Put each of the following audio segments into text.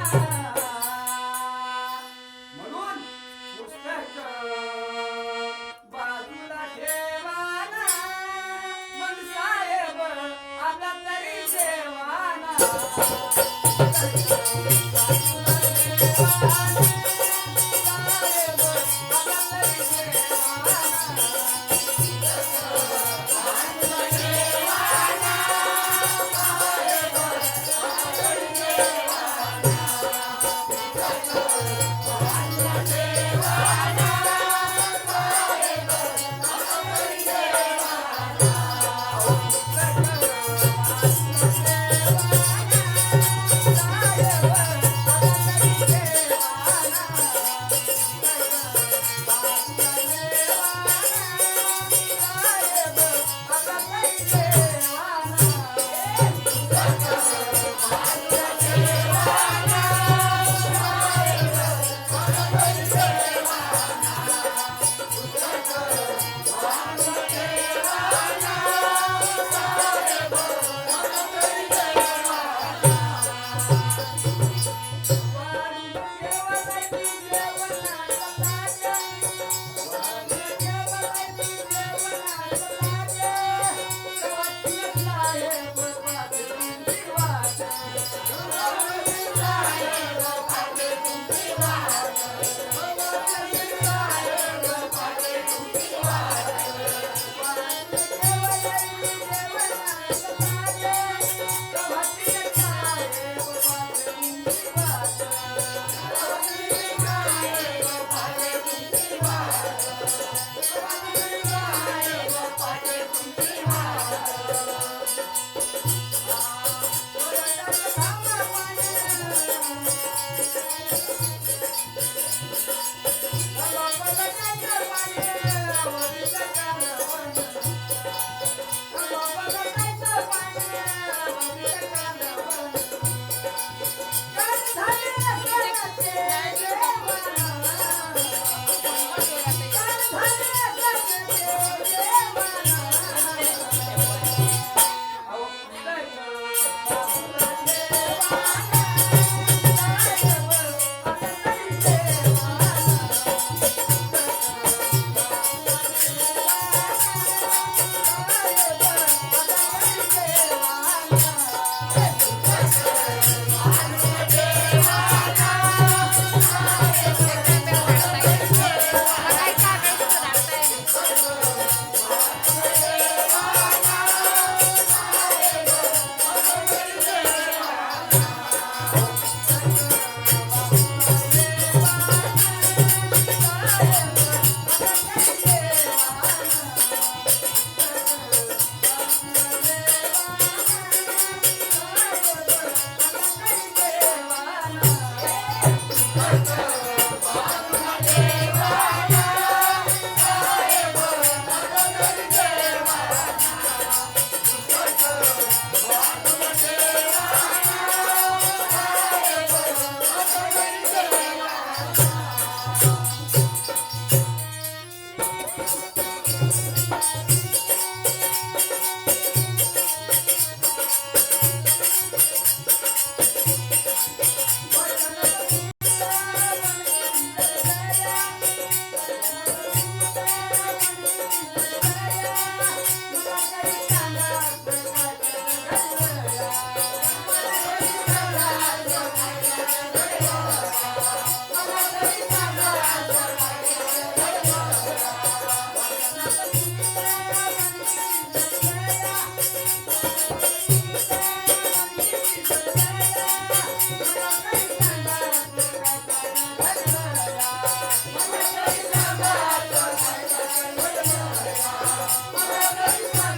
Yeah.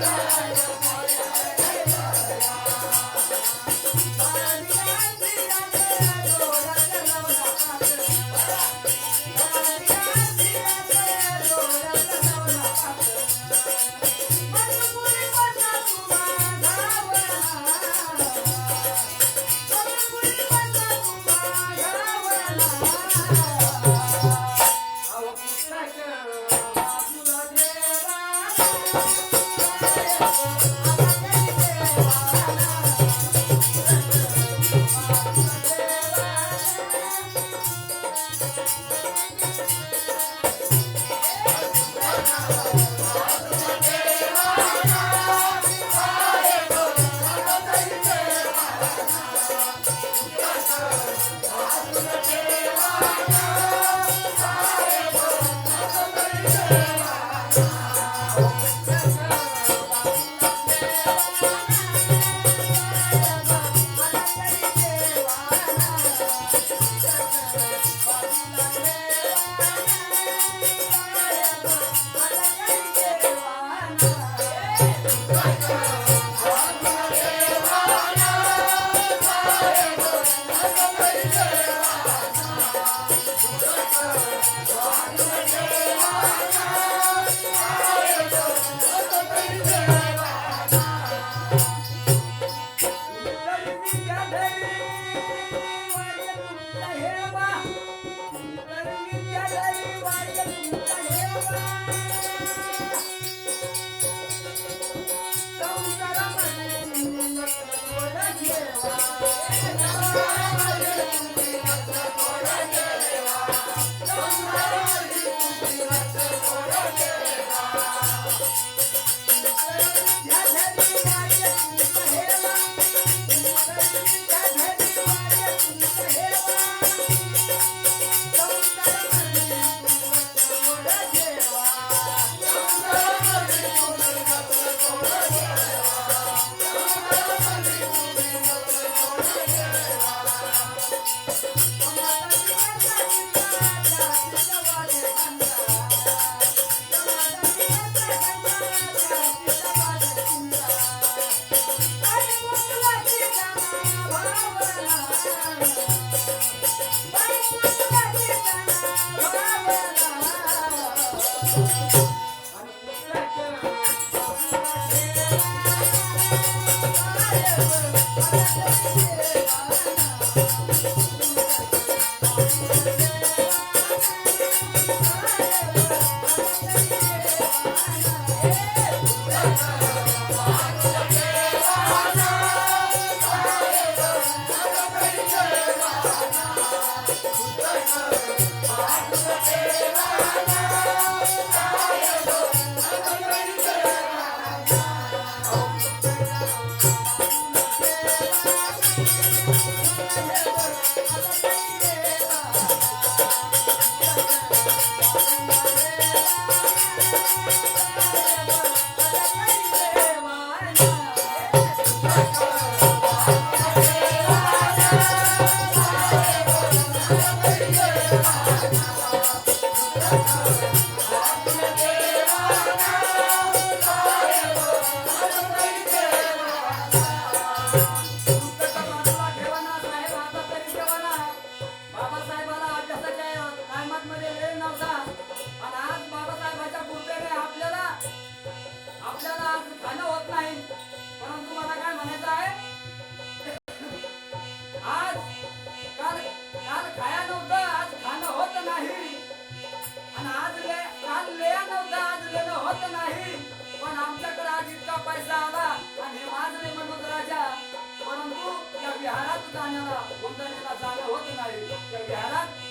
Bye. आपल्याला आज खाणं होत नाही. परंतु मला काय म्हणायचं आहे? आज काल काल खाया नव्हतं आज खाणं होत नाही. आणि आज ले काल लेया नव्हतं आज लेणं होत नाही. पण आमच्याकडे आज इतका पैसा आला आणि हे वाजले म्हणून राजा. परंतु या विहारात जाण्याला जाणं होत नाही. या विहारात